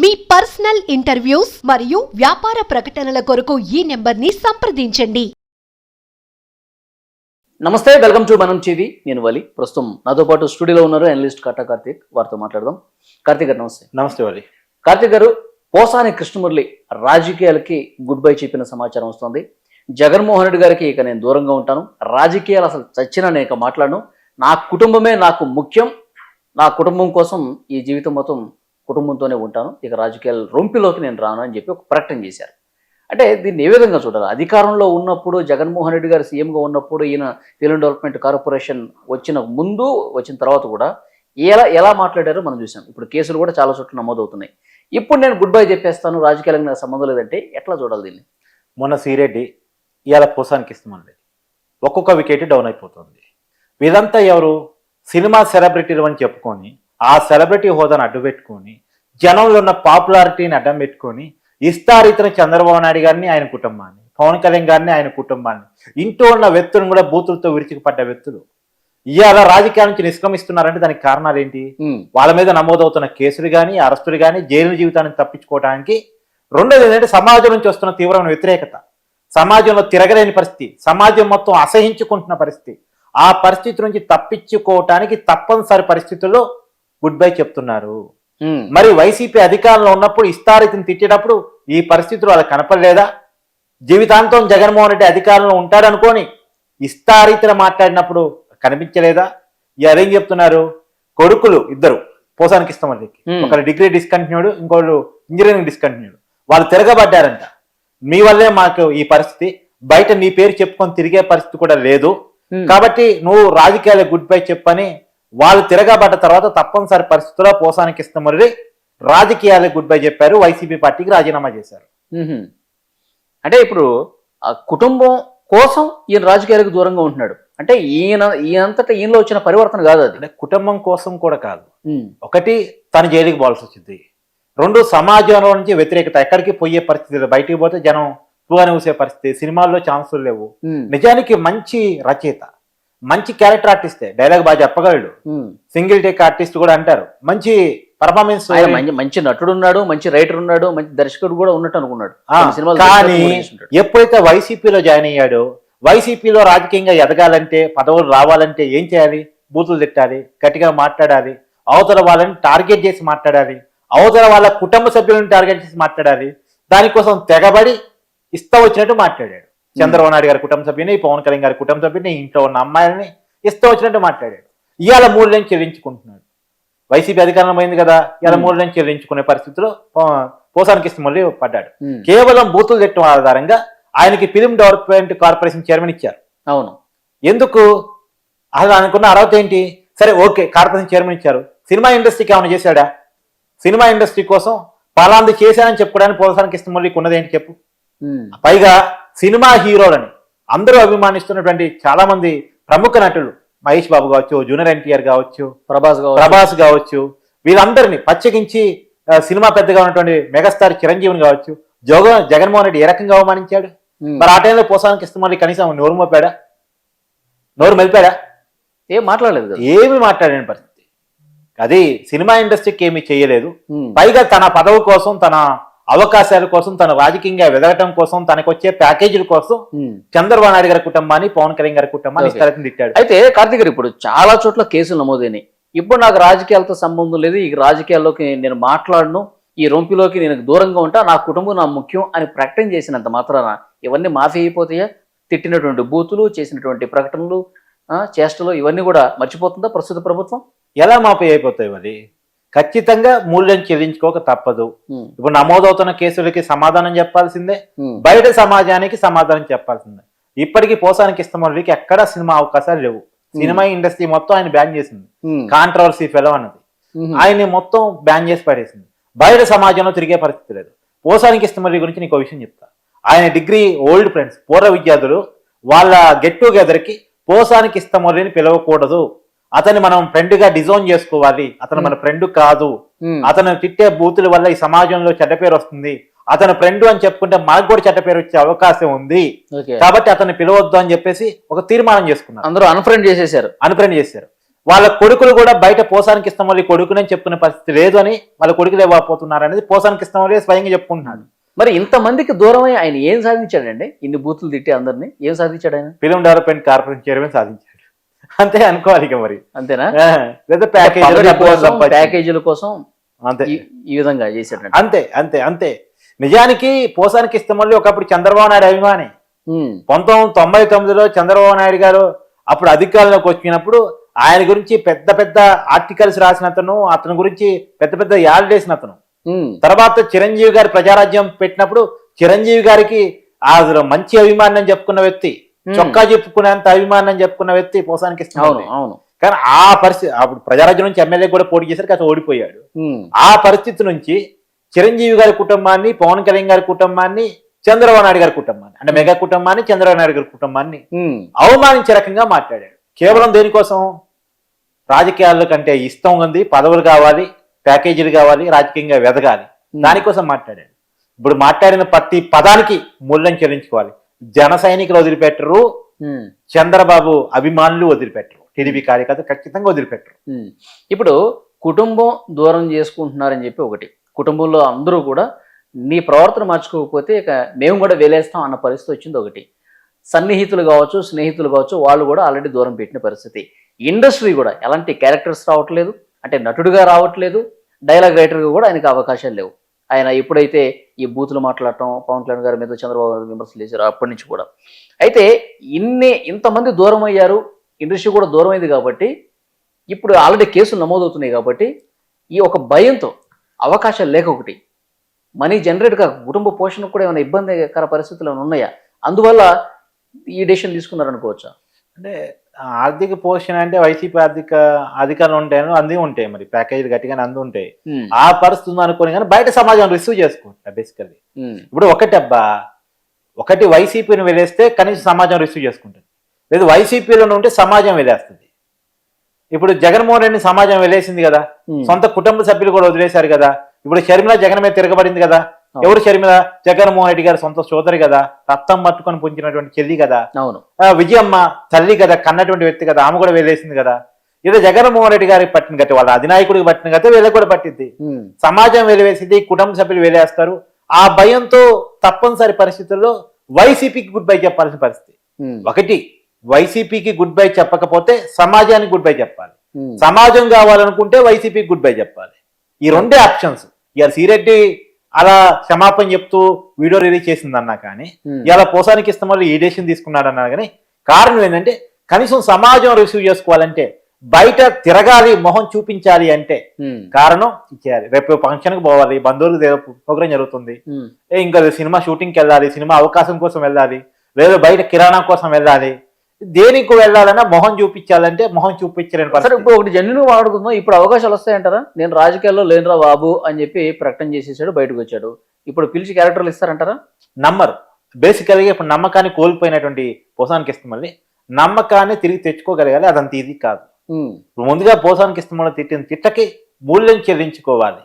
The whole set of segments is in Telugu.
మీ పర్సనల్ ఇంటర్వ్యూస్ మరియు వ్యాపార ప్రకటనల కొరకు ఈ నెంబర్ని సంప్రదించండి. నమస్తే వెల్కమ్ టు మనం టీవీ. నేను వలి. ప్రస్తుతం నాతో పాటు స్టూడియోలో ఉన్నారు అనలిస్ట్ కాటా కార్తీక్. వారితో మాట్లాడదాం. కార్తీక్ గారు నమస్తే. నమస్తే వలి. కార్తీక్ గారు పోసాని కృష్ణమురళి రాజకీయాలకి గుడ్ బై చెప్పిన సమాచారం వస్తుంది. జగన్మోహన్ రెడ్డి గారికి ఇక నేను దూరంగా ఉంటాను. రాజకీయాలు అసలు చచ్చినా నేను ఇక మాట్లాడను. నా కుటుంబమే నాకు ముఖ్యం. నా కుటుంబం కోసం ఈ జీవితం మొత్తం కుటుంబంతోనే ఉంటాను. ఇక రాజకీయాల రొంపిలోకి నేను రాను అని చెప్పి ఒక ప్రకటన చేశారు. అంటే దీన్ని ఏ విధంగా చూడాలి? అధికారంలో ఉన్నప్పుడు జగన్మోహన్ రెడ్డి గారు సీఎంగా ఉన్నప్పుడు ఈయన ఫిలిం డెవలప్మెంట్ కార్పొరేషన్ వచ్చిన ముందు వచ్చిన తర్వాత కూడా ఎలా ఎలా మాట్లాడారో మనం చూసాం ఇప్పుడు కేసులు కూడా చాలా చోట్ల నమోదవుతున్నాయి. ఇప్పుడు నేను గుడ్ బై చెప్పేస్తాను. రాజకీయాలకు నాకు సంబంధం లేదంటే ఎట్లా చూడాలి దీన్ని? మొన్న శ్రీరెడ్డి ఇవాళ పోసానికి ఇస్తామండి. ఒక్కొక్క వికెట్ డౌన్ అయిపోతుంది. వీరంతా ఎవరు? సినిమా సెలబ్రిటీలు అని చెప్పుకొని ఆ సెలబ్రిటీ హోదాను అడ్డు పెట్టుకొని జనంలో ఉన్న పాపులారిటీని అడ్డం పెట్టుకొని ఇస్తారీతన చంద్రబాబు నాయుడు గారిని ఆయన కుటుంబాన్ని పవన్ కళ్యాణ్ గారిని ఆయన కుటుంబాన్ని ఇంట్లో ఉన్న వ్యక్తులను కూడా బూతులతో విరుచుకుపడ్డ వ్యక్తులు. ఇవాళ రాజకీయాల నుంచి నిష్క్రమిస్తున్నారంటే దానికి కారణాలు ఏంటి? వాళ్ళ మీద నమోదవుతున్న కేసులు కానీ అరెస్టులు కానీ జైలు జీవితాన్ని తప్పించుకోవడానికి రెండోది ఏంటంటే సమాజం నుంచి వస్తున్న తీవ్రమైన వ్యతిరేకత. సమాజంలో తిరగలేని పరిస్థితి సమాజం మొత్తం అసహించుకుంటున్న పరిస్థితి. ఆ పరిస్థితి నుంచి తప్పించుకోవటానికి తప్పనిసరి పరిస్థితుల్లో గుడ్ బై చెప్తున్నారు. మరి వైసీపీ అధికారంలో ఉన్నప్పుడు ఇస్తారీతిని తిట్టేటప్పుడు ఈ పరిస్థితులు వాళ్ళకి కనపడలేదా? జీవితాంతం జగన్మోహన్ రెడ్డి అధికారంలో ఉంటాడనుకోని ఇస్తారీతిన మాట్లాడినప్పుడు కనిపించలేదా? ఏం చెప్తున్నారు? కొడుకులు ఇద్దరు పోసానికి ఇస్తామని Hmm. ఒకరు డిగ్రీ డిస్కంటిన్యూడ్ ఇంకోళ్ళు ఇంజనీరింగ్ డిస్కంటిన్యూడ్. వాళ్ళు తిరగబడ్డారంట. మీ వల్లే మాకు ఈ పరిస్థితి. బయట నీ పేరు చెప్పుకొని తిరిగే పరిస్థితి కూడా లేదు. కాబట్టి నువ్వు రాజకీయాలకు గుడ్ బై చెప్పని వాళ్ళు తిరగబడ్డ తర్వాత తప్పనిసరి పరిస్థితుల్లో పోసానికి ఇస్తామని రాజకీయాలకు గుడ్ బై చెప్పారు వైసీపీ పార్టీకి రాజీనామా చేశారు. అంటే ఇప్పుడు కుటుంబం కోసం ఈయన రాజకీయాలకు దూరంగా ఉంటున్నాడు. అంటే ఈయన ఈయనంతటా ఈయనలో వచ్చిన పరివర్తన కాదు అది. అంటే కుటుంబం కోసం కూడా కాదు. ఒకటి తన జైలుకి పోవాల్సి వచ్చింది. రెండు సమాజంలో నుంచి వ్యతిరేకత ఎక్కడికి పోయే పరిస్థితి లేదు. బయటికి పోతే జనం ఎక్కువగానే ఊసే పరిస్థితి. సినిమాల్లో ఛాన్సులు లేవు. నిజానికి మంచి రచయిత. మంచి క్యారెక్టర్ ఆర్టిస్టే డైలాగ్ బాగా చెప్పగలడు. సింగిల్ టేక్ ఆర్టిస్ట్ కూడా అంటారు. మంచి పర్ఫార్మెన్స్ మంచి నటుడు ఉన్నాడు మంచి రైటర్ ఉన్నాడు మంచి దర్శకుడు కూడా ఉన్నట్టు అనుకున్నాడు. కానీ. ఎప్పుడైతే వైసీపీలో జాయిన్ అయ్యాడో వైసీపీలో రాజకీయంగా ఎదగాలంటే పదవులు రావాలంటే ఏం చేయాలి? బూతులు తిట్టాలి గట్టిగా మాట్లాడాలి అవతల వాళ్ళని టార్గెట్ చేసి మాట్లాడాలి అవతల వాళ్ళ కుటుంబ సభ్యులను టార్గెట్ చేసి మాట్లాడాలి దానికోసం తెగబడి ఇష్టం వచ్చినట్టు మాట్లాడాడు. చంద్రబాబు నాయుడు గారి కుటుంబ సభ్యుని పవన్ కళ్యాణ్ గారి కుటుంబ సభ్యుని ఇంట్లో ఉన్న అమ్మాయిలని ఇష్టం వచ్చినట్టు మాట్లాడాడు. ఇవాళ మూడు నుంచి చెల్లించుకుంటున్నాడు. వైసీపీ అధికారంలో పోయింది కదా ఇవాళ. మూడు నుంచి చెల్లించుకునే పరిస్థితిలో పోసానికి ఇష్టం మళ్ళీ పడ్డాడు. కేవలం బూతులు తిట్టడం ఆధారంగా ఆయనకి ఫిలిం డెవలప్మెంట్ కార్పొరేషన్ చైర్మన్ ఇచ్చారు. అవును. ఎందుకు? అసలు అనుకున్న అర్హత ఏంటి? సరే ఓకే కార్పొరేషన్ చైర్మన్ ఇచ్చారు. సినిమా ఇండస్ట్రీకి ఏమైనా చేశాడా? సినిమా ఇండస్ట్రీ కోసం పలాంది చేశానని చెప్పుకోవడానికి పోసానికి ఇష్టం మళ్ళీ ఉన్నది ఏంటి చెప్పు. పైగా సినిమా హీరోలని అందరూ అభిమానిస్తున్నటువంటి చాలా మంది ప్రముఖ నటులు మహేష్ బాబు కావచ్చు జూనియర్ ఎన్టీఆర్ కావచ్చు ప్రభాస్ ప్రభాస్ కావచ్చు వీళ్ళందరినీ పచ్చగించి సినిమా పెద్దగా ఉన్నటువంటి మెగాస్టార్ చిరంజీవిని కావచ్చు జగ జగన్మోహన్ రెడ్డి ఏ రకంగా అవమానించాడు. మరి ఆ టైంలో పోసానికి మళ్ళీ కనీసం నోరు మోపాడా? నోరు మెలిపాడా ఏం మాట్లాడలేదు ఏమి మాట్లాడిన పరిస్థితి. అది సినిమా ఇండస్ట్రీకి ఏమీ చేయలేదు. పైగా తన పదవి కోసం తన అవకాశాల కోసం తన రాజకీయంగా వెదగటం కోసం తనకు వచ్చే ప్యాకేజీల కోసం. చంద్రబాబు నాయుడు గారి కుటుంబాన్ని పవన్ కళ్యాణ్ గారి కుటుంబాన్ని. ఇస్తారని తిట్టాడు. అయితే కార్తీక్ గారు ఇప్పుడు చాలా చోట్ల కేసులు నమోదైనాయి. ఇప్పుడు నాకు రాజకీయాలతో సంబంధం లేదు ఈ రాజకీయాల్లోకి నేను మాట్లాడను ఈ రొంపిలోకి నేను దూరంగా ఉంటా నా కుటుంబం నా ముఖ్యం అని ప్రకటన చేసినంత మాత్రాన ఇవన్నీ మాఫీ అయిపోతాయా? తిట్టినటువంటి బూతులు చేసినటువంటి ప్రకటనలు చేష్టలు ఇవన్నీ కూడా మర్చిపోతుందా ప్రస్తుత ప్రభుత్వం? ఎలా మాపై అయిపోతాయి మరి? ఖచ్చితంగా మూల్యం చెల్లించుకోక తప్పదు. ఇప్పుడు నమోదవుతున్న కేసులకి సమాధానం చెప్పాల్సిందే బయట సమాజానికి సమాధానం చెప్పాల్సిందే. ఇప్పటికీ పోసానికి ఇష్టమల్లికి ఎక్కడా సినిమా అవకాశాలు లేవు. సినిమా ఇండస్ట్రీ మొత్తం ఆయన బ్యాన్ చేసింది. కాంట్రవర్సీ ఫెలో అన్నది. ఉమ్, ఆయన్ని మొత్తం బ్యాన్ చేసి పడేసింది. బయట సమాజంలో తిరిగే పరిస్థితి లేదు. పోసానికి ఇష్టమల్లి గురించి నీకు విషయం చెప్తా. ఆయన డిగ్రీ ఓల్డ్ ఫ్రెండ్స్ పూర్వ విద్యార్థులు వాళ్ళ గెట్ టుగెదర్కి పోసానికి ఇష్టమల్లిని పిలవకూడదు. అతన్ని మనం ఫ్రెండ్గా డిజైన్ చేసుకోవాలి. అతను మన ఫ్రెండ్ కాదు. ఉమ్, అతను తిట్టే బూతుల వల్ల ఈ సమాజంలో చెడ్డ పేరు వస్తుంది. అతను ఫ్రెండ్ అని చెప్పుకుంటే మనకు కూడా చెడ్డ పేరు వచ్చే అవకాశం ఉంది. కాబట్టి అతన్ని పిలవద్దు అని చెప్పేసి ఒక తీర్మానం చేసుకున్నారు. అందరూ అన్ఫ్రెండ్ చేసేసారు. అనుప్రెండ్ చేశారు. వాళ్ళ కొడుకులు కూడా బయట పోసానికి ఇష్టం వల్ల కొడుకునని చెప్పుకునే పరిస్థితి లేదు అని వాళ్ళ కొడుకులు ఇవ్వకపోతున్నారు అనేది పోసానికి ఇష్టం వల్ల స్వయంగా చెప్పుకుంటున్నాడు మరి ఇంతమందికి దూరమై ఆయన ఏం సాధించాడండి? ఇన్ని బూతులు తిట్టి అందరినీ ఏం సాధించాడు ఆయన? ఫిలిం డెవలప్మెంట్ కార్పొరేషన్ చైర్మన్ సాధించాడు. అంతే అనుకోవాలి ఇక మరి. అంతేనా? లేదా ప్యాకేజీలు ప్యాకేజీల కోసం అంతే. ఈ- విధంగా చేశాడంట అంతే అంతే అంతే. నిజానికి పోసానికి ఇష్టం వల్ల ఒకప్పుడు చంద్రబాబు నాయుడు అభిమాని. పంతొమ్మిది వందల తొంభై తొమ్మిదిలో చంద్రబాబు నాయుడు గారు అప్పుడు అధికారంలోకి వచ్చినప్పుడు ఆయన గురించి పెద్ద పెద్ద ఆర్టికల్స్ రాసిన అతను అతని గురించి పెద్ద పెద్ద యాడ్ వేసిన అతను. తర్వాత చిరంజీవి గారి ప్రజారాజ్యం పెట్టినప్పుడు చిరంజీవి గారికి ఆ మంచి అభిమానం అని చెప్పుకున్న వ్యక్తి. చొక్కా చెప్పుకునేంత అభిమానం చెప్పుకున్న వ్యక్తి పోసానికి ఇష్టం అవును అవును. కానీ ఆ పరిస్థితి అప్పుడు ప్రజారాజ్యం నుంచి ఎమ్మెల్యే కూడా పోటీ చేశారు కాస్త ఓడిపోయాడు. ఆ పరిస్థితి నుంచి చిరంజీవి గారి కుటుంబాన్ని పవన్ కళ్యాణ్ గారి కుటుంబాన్ని చంద్రబాబు నాయుడు గారి కుటుంబాన్ని అంటే మెగా కుటుంబాన్ని చంద్రబాబు నాయుడు గారి కుటుంబాన్ని అవమానించే రకంగా మాట్లాడాడు. కేవలం దేనికోసం? రాజకీయాల కంటే ఇష్టం ఉంది పదవులు కావాలి ప్యాకేజీలు కావాలి రాజకీయంగా వెదగాలి. దానికోసం మాట్లాడాడు. ఇప్పుడు మాట్లాడిన ప్రతి పదానికి మూల్యం చెల్లించుకోవాలి. జన సైనికులు వదిలిపెట్టరు. చంద్రబాబు అభిమానులు వదిలిపెట్టరు. టీడీపీ కార్యకర్తలు ఖచ్చితంగా వదిలిపెట్టరు. ఇప్పుడు కుటుంబం దూరం చేసుకుంటున్నారని చెప్పి ఒకటి. కుటుంబంలో అందరూ కూడా నీ ప్రవర్తన మార్చుకోకపోతే ఇక మేము కూడా వెలేస్తాం అన్న పరిస్థితి వచ్చింది ఒకటి. సన్నిహితులు కావచ్చు స్నేహితులు కావచ్చు వాళ్ళు కూడా ఆల్రెడీ దూరం పెట్టిన పరిస్థితి. ఇండస్ట్రీ కూడా ఎలాంటి క్యారెక్టర్స్ రావట్లేదు. అంటే నటుడుగా రావట్లేదు. డైలాగ్ రైటర్గా కూడా ఆయనకి అవకాశాలు లేవు. ఆయన ఎప్పుడైతే ఈ బూతులు మాట్లాడటం పవన్ కళ్యాణ్ గారి మీద చంద్రబాబు గారి విమర్శలు చేశారు అప్పటి నుంచి కూడా. అయితే ఇన్ని ఇంతమంది దూరం అయ్యారు ఇండస్ట్రీ కూడా దూరం అయింది కాబట్టి ఇప్పుడు ఆల్రెడీ కేసులు నమోదవుతున్నాయి కాబట్టి ఈ ఒక భయంతో అవకాశం లేక ఒకటి. మనీ జనరేట్గా కుటుంబ పోషణకు కూడా ఏమైనా ఇబ్బందికర పరిస్థితులు ఏమైనా ఉన్నాయా? అందువల్ల ఈ డెసిషన్ తీసుకున్నారనుకోవచ్చా? అంటే ఆర్థిక పోషణ అంటే వైసీపీ ఆర్థిక అధికారులు ఉంటాయని అంది ఉంటాయి మరి. ప్యాకేజీలు గట్టిగానే అంది ఉంటాయి. ఆ పరిస్థితి ఉంది అనుకోని కానీ బయట సమాజం రిసీవ్ చేసుకుంటా బేసికల్లీ ఇప్పుడు ఒకటి అబ్బా ఒకటి వైసీపీని వెళ్ళేస్తే కనీసం సమాజం రిసీవ్ చేసుకుంటుంది. లేదు వైసీపీలో ఉంటే సమాజం వెళ్ళేస్తుంది ఇప్పుడు జగన్మోహన్ రెడ్డిని సమాజం వెళ్ళేసింది కదా. సొంత కుటుంబ సభ్యులు కూడా వదిలేశారు కదా. ఇప్పుడు షర్మిల జగన్ మీద తిరగబడింది కదా. ఎవరు షర్మిల జగన్మోహన్ రెడ్డి గారి సొంత సోదరి కదా రక్తం పట్టుకొని పుంచినటువంటి చెల్లి కదా అవును. విజయమ్మ తల్లి కదా కన్నటువంటి వ్యక్తి కదా ఆమె కూడా వెళ్ళేసింది కదా. ఇది జగన్మోహన్ రెడ్డి గారికి పట్టిన గతి వాళ్ళ అధినాయకుడికి పట్టిన గతి వీళ్ళకి కూడా పట్టింది సమాజం వెలివేసింది కుటుంబ సభ్యులు వెలేస్తారు. ఆ భయంతో తప్పనిసరి పరిస్థితుల్లో వైసీపీకి గుడ్ బై చెప్పాల్సిన పరిస్థితి. ఒకటి వైసీపీకి గుడ్ బై చెప్పకపోతే సమాజానికి గుడ్ బై చెప్పాలి. సమాజం కావాలనుకుంటే వైసీపీకి గుడ్ బై చెప్పాలి. ఈ రెండే ఆప్షన్స్. ఇవాళ సిరెడ్డి అలా క్షమాపణ చెప్తూ వీడియో రిలీజ్ చేసిందన్నా కానీ ఉమ్, ఇలా పోసానికి ఇష్టం వల్ల ఈ డెసిషన్ తీసుకున్నాడన్నా కానీ కారణం ఏంటంటే కనీసం సమాజం రిసీవ్ చేసుకోవాలంటే బయట తిరగాలి మొహం చూపించాలి అంటే ఉమ్, కారణం ఇచ్చేయాలి. రేపు ఫంక్షన్కి పోవాలి బంధువులకు ప్రోగ్రామ్ జరుగుతుంది. ఏ ఇంకా సినిమా షూటింగ్కి వెళ్ళాలి సినిమా అవకాశం కోసం వెళ్ళాలి లేదా బయట కిరాణా కోసం వెళ్ళాలి దేనికి వెళ్ళాలన్నా మొహం చూపించాలంటే మొహం చూపించలేని సరే ఇప్పుడు ఒకటి జెన్యున్ వాడుకుందాం ఇప్పుడు అవకాశాలు వస్తాయంటారా? నేను రాజకీయాల్లో లేనురా బాబు అని చెప్పి ప్రకటన చేసేసాడు బయటకు వచ్చాడు. ఇప్పుడు పిలిచి క్యారెక్టర్లు ఇస్తారంటారా? నమ్మరు. బేసికల్గా ఇప్పుడు నమ్మకాన్ని కోల్పోయినటువంటి పోసానికి ఇష్టం మళ్ళీ. నమ్మకాన్ని తిరిగి తెచ్చుకోగలగాలి అదంత ఇది కాదు. ముందుగా పోసానికి ఇష్టం తిట్టిన తిట్టకి మూల్యం చెల్లించుకోవాలి.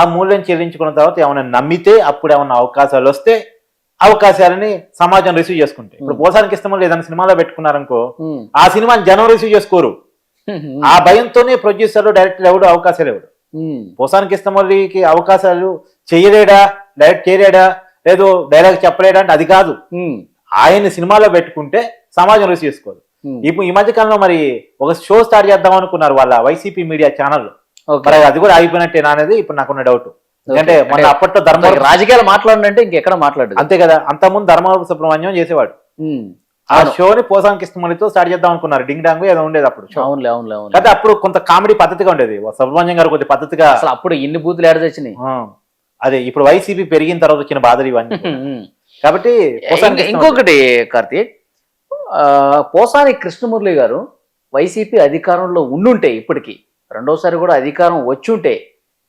ఆ మూల్యం చెల్లించుకున్న తర్వాత ఏమైనా నమ్మితే అప్పుడు ఏమైనా అవకాశాలు వస్తే అవకాశాలని సమాజం రిసీవ్ చేసుకుంటే ఇప్పుడు పోసానికి ఇష్టం ఏదైనా సినిమాలో పెట్టుకున్నారనుకో ఉమ్, ఆ సినిమాని జనం రిసీవ్ చేసుకోరు. ఆ భయంతోనే ప్రొడ్యూసర్లు డైరెక్టర్ ఎవడు అవకాశాలు ఎవడు ఉమ్, పోసానికి ఇష్టమల్లికి అవకాశాలు చేయలేడా డైరెక్ట్ చేయలేడా లేదు డైలాగ్ చెప్పలేడా అంటే అది కాదు. ఉమ్, ఆయన సినిమాలో పెట్టుకుంటే సమాజం రిసీవ్ చేసుకోదు. ఉమ్. ఇప్పుడు ఈ మధ్య కాలంలో మరి ఒక షో స్టార్ట్ చేద్దాం అనుకున్నారు వాళ్ళ వైసీపీ మీడియా ఛానల్. మరి అది కూడా ఆగిపోయినట్టేనా అనేది ఇప్పుడు నాకున్న డౌట్ ఓకే. మన అంటే అప్పట్లో ధర్మవరం రాజకీయాలు మాట్లాడంటే ఇంకెక్కడ మాట్లాడదు అంతే కదా అంతకుముందు ధర్మవరం సుబ్రహ్మణ్యం చేసేవాడు. ఆ. షోని పోసానికి ఇష్టమనితో స్టార్ట్ చేద్దాం అనుకున్నారు. డింగ్ డాంగ్ ఏదో ఉండేది అప్పుడు అవునులే అవునులే అవును కదా అప్పుడు కొంత కామెడీ పద్ధతిగా ఉండేది. సుబ్రహ్మణ్యం గారు కొద్ది పద్ధతిగా అసలు అప్పుడు ఇన్ని బూతులు ఏడ తెచ్చినాయి? అదే ఇప్పుడు వైసీపీ పెరిగిన తర్వాత వచ్చిన బాధలు ఇవన్నీ. కాబట్టి ఇంకొకటి కార్తీక్ ఆ, పోసాని కృష్ణమురళి గారు వైసీపీ అధికారంలో ఉండుంటే ఇప్పటికి రెండోసారి కూడా అధికారం వచ్చుంటే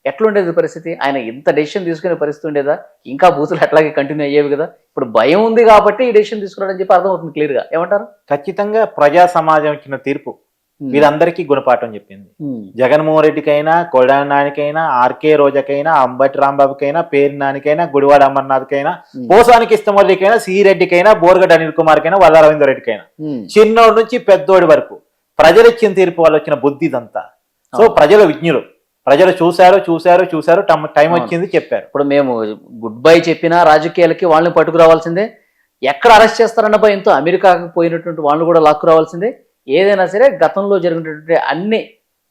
ఎట్లుండేది పరిస్థితి? ఆయన ఇంత డెసిషన్ తీసుకునే పరిస్థితి ఉండేదా? ఇంకా బూతులు అట్లాగే కంటిన్యూ అయ్యేవి కదా? ఇప్పుడు భయం ఉంది కాబట్టి ఈ డెసిషన్ తీసుకున్నాడని చెప్పి అర్థమవుతుంది క్లియర్గా ఏమంటారు? ఖచ్చితంగా ప్రజా సమాజం ఇచ్చిన తీర్పు. వీరందరికీ గుణపాఠం చెప్పింది. ఉమ్, జగన్మోహన్ రెడ్డికైనా కొడాలి నానికైనా ఆర్కే రోజకైనా అంబటి రాంబాబుకైనా పేరు నానికైనా గుడివాడ అమర్నాథ్కైనా ఉమ్, పోసానికి ఇష్టమల్లికైనా సిరెడ్డికైనా బోర్గడ్ అనిల్ కుమార్కైనా వల్ల రవీంద్ర రెడ్డికైనా. చిన్నోడి నుంచి పెద్దోడి వరకు ప్రజలు ఇచ్చిన తీర్పు వాళ్ళు వచ్చిన బుద్ధి ఇదంతా. సో. ప్రజలు విజ్ఞులు. ప్రజలు చూశారు చూశారు చూశారు టైం-. వచ్చింది చెప్పారు ఇప్పుడు మేము గుడ్ బై చెప్పినా రాజకీయాలకి వాళ్ళని పట్టుకురావాల్సిందే ఎక్కడ అరెస్ట్ చేస్తారన్న భయంతో అమెరికాకు పోయినటువంటి వాళ్ళని కూడా లాక్కు రావాల్సిందే ఏదైనా సరే గతంలో జరిగినటువంటి అన్ని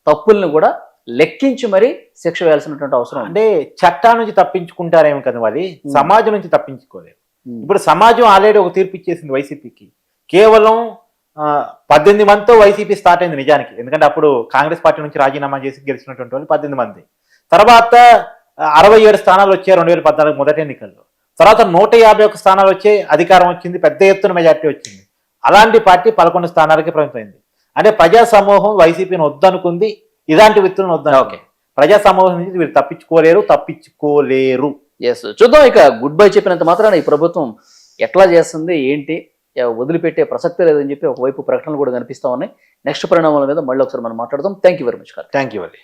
తప్పుల్ని కూడా లెక్కించి మరీ శిక్ష వేయాల్సినటువంటి అవసరం. అంటే చట్టాల నుంచి తప్పించుకుంటారేమో కదా మరి Hmm. సమాజం నుంచి తప్పించుకోలేరు ఉమ్. ఇప్పుడు సమాజం ఆల్రెడీ ఒక తీర్పు ఇచ్చేసింది వైసీపీకి కేవలం పద్దెనిమిది మందితో వైసీపీ స్టార్ట్ అయింది నిజానికి. ఎందుకంటే అప్పుడు కాంగ్రెస్ పార్టీ నుంచి రాజీనామా చేసి గెలిచినటువంటి వాళ్ళు పద్దెనిమిది మంది. తర్వాత అరవై ఏడు స్థానాలు వచ్చాయి రెండు వేల పద్నాలుగు మొదటి ఎన్నికల్లో. తర్వాత నూట యాభై ఒక్క స్థానాలు వచ్చాయి అధికారం వచ్చింది పెద్ద ఎత్తున మెజార్టీ వచ్చింది. అలాంటి పార్టీ పదకొండు స్థానాలకి పరిమితమైంది అంటే ప్రజా సమూహం వైసీపీని వద్దనుకుంది ఇలాంటి వ్యక్తులను వద్దని ఓకే. ప్రజా సమూహం నుంచి వీళ్ళు తప్పించుకోలేరు తప్పించుకోలేరు. ఎస్ చూద్దాం ఇక గుడ్ బై చెప్పినంత మాత్రాన ఈ ప్రభుత్వం ఎట్లా చేస్తుంది ఏంటి? వదిలిపెట్టే ప్రసక్తి లేదని చెప్పి ఒకవైపు ప్రకటనలు కూడా కనిపిస్తా ఉన్నాయి. నెక్స్ట్ పరిణామాల మీద మళ్ళీ ఒకసారి మనం మాట్లాడదాం. Thank you very much thank you అండి